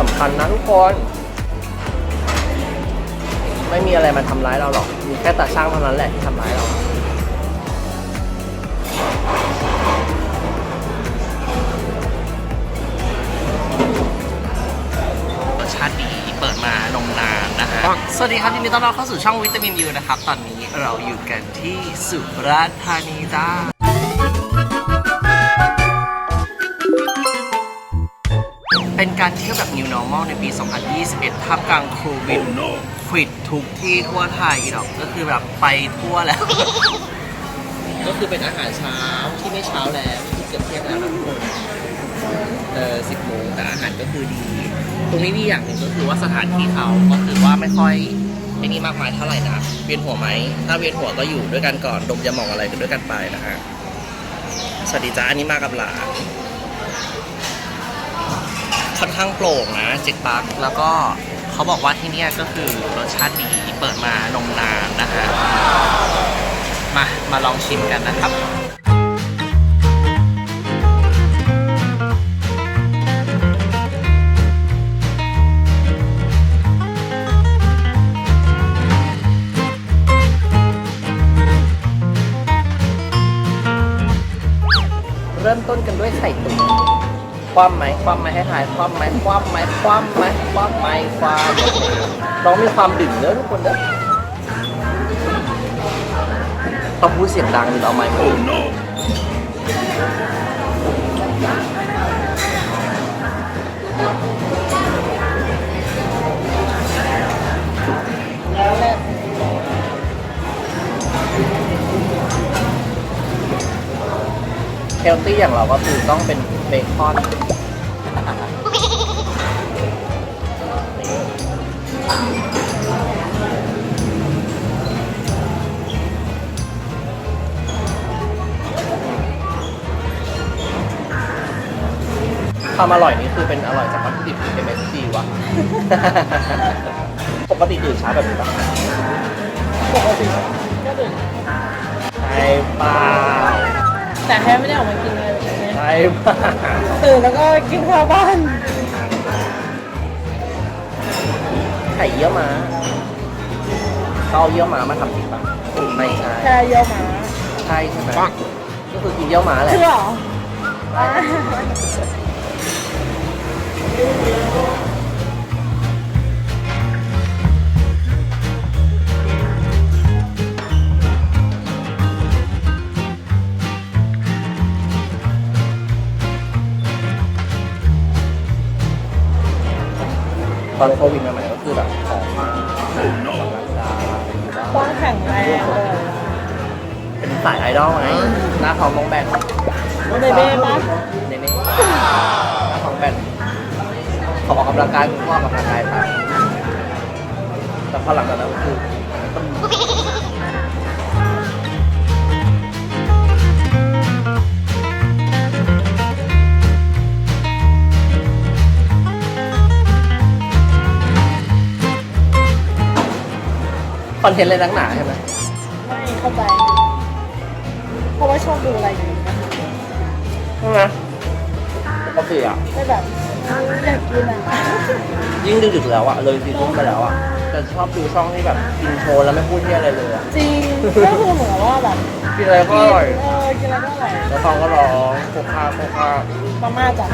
สำคัญนะทุกคน ไม่มีอะไรมาทำร้ายเราหรอก มีแค่ตาช่างเท่านั้นแหละที่ทำร้ายเรารสชาติดีเปิดมานมนานนะฮะ สวัสดีครับยินดีต้อนรับเข้าสู่ช่องวิตามินยูนะครับ ตอนนี้เราอยู่กันที่สุราษฎร์ธานีจ้า เป็นการเที่ยวแบบ New Normal ในปี 2021 ท่ามกลางโควิดควิดทุกที่ทั่วไทยหรอกก็คือแบบไปทั่วแล้ว ก็คือเป็นอาหารเช้าที่ไม่เช้าแล้วที่เกือบเที่ยงแล้วนะทุกคนเออสิบโมงแต่อาหารก็คือดี ตรงนี้ดีอย่างหนึ่งก็คือว่าสถานที่เขาก็คือว่าไม่ค่อยไอ้นี่มากมายเท่าไหร่นะเวียนหัวไหม ถ้าเวียนหัวก็อยู่ด้วยกันก่อนดมยาหมองอะไรกันด้วยกันไปนะฮะสวัสดีจ้าอันนี้มากับหลานค่อน ข้างโปร่งนะจ็กปักแล้วก็เขาบอกว่าที่เนี่ยก็คือรสชาติดีเปิดมานมนานนะฮะมามาลองชิมกันนะครับเริ่มต้นกันด้วยไข่ตุ๋น คว่ำไหมคว่ำไหมให้ทายคว่ำไหมคว่ำไหมคว่ำไหมคว่ำไหมคว่ำน้องมีความดิ่งเนอะทุกคนเนอะต้องพูดเสียงดังหรือเอาไมค์ ฮลตี้อย่างเราก็คือต้องเป็นเบคอนความอร่อยนี่คือเป็นอร่อยจากวัตถุดิบหรือ MSG วะปกติตื่นเช้าแบบนี้ปะปกติก็ดื่มใช่เปล่า แต่แค่ไม่ได้ออกมากินเลยแบบนี้ใช่เปล่าตื่นแล้วก็กินข้าวบ้านไข่เยี่ยวม้าเขาเอาเยี่ยวม้ามาทำจริงปะไม่ใช่แค่เยี่ยวหมาใช่ใช่ไหมก็คือกินเยี่ยวม้าแหละเชื่อเหรอ อ่า ตอนโควิดใหม่ๆก็คือแบบผอมมากออกกำลังกายต้องแข็งแรงเลยเป็นสายไอดอลไงหน้าท้องน้องแบนเบเบ้ปะเนเน่หน้าท้องแบนเขาออกกำลังกายคุณก็ออกกำลังกายไปแต่พอหลังจากนั้นก็คือ คอนเทนต์เลยนักหนาใช่ไหมไม่เข้าใจ เพราะว่าชอบดูอะไรอย่างนี้นะคะใช่ไหมปกติอะ ไม่แบบอยากกินอะยิ่งดึกๆแล้วอะเลยซีทุ่มไปแล้วอะจะชอบดูช่องที่แบบกินโชว์แล้วไม่พูดที่อะไรเลยอะจริงก็คือเหมือนว่าแบบกินอะไรก็อร่อย เออกินอะไรก็อร่อยแล้วฟองก็ร้องโคคาโคคามาม่าจ้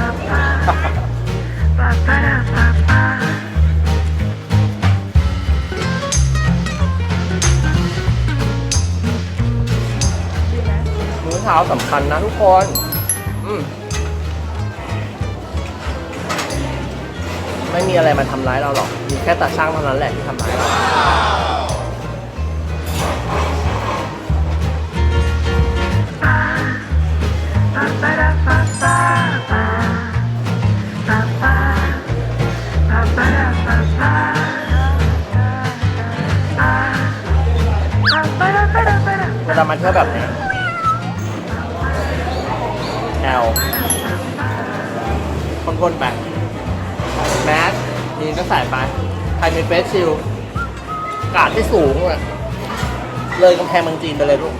ะ มื้อเช้าสำคัญนะทุกคนอืมไม่มีอะไรมาทำร้ายเราหรอก มีแค่ตาช่างเท่านั้นแหละที่ทำร้ายเราเวลามาเที่ยวแบบนี้ แอลพ่นๆไปแมสนี่ก็ใส่ไป ใครมีเฟสชิลกาดที่สูงเลยเลยกำแพงเมืองจีนไปเลยลูก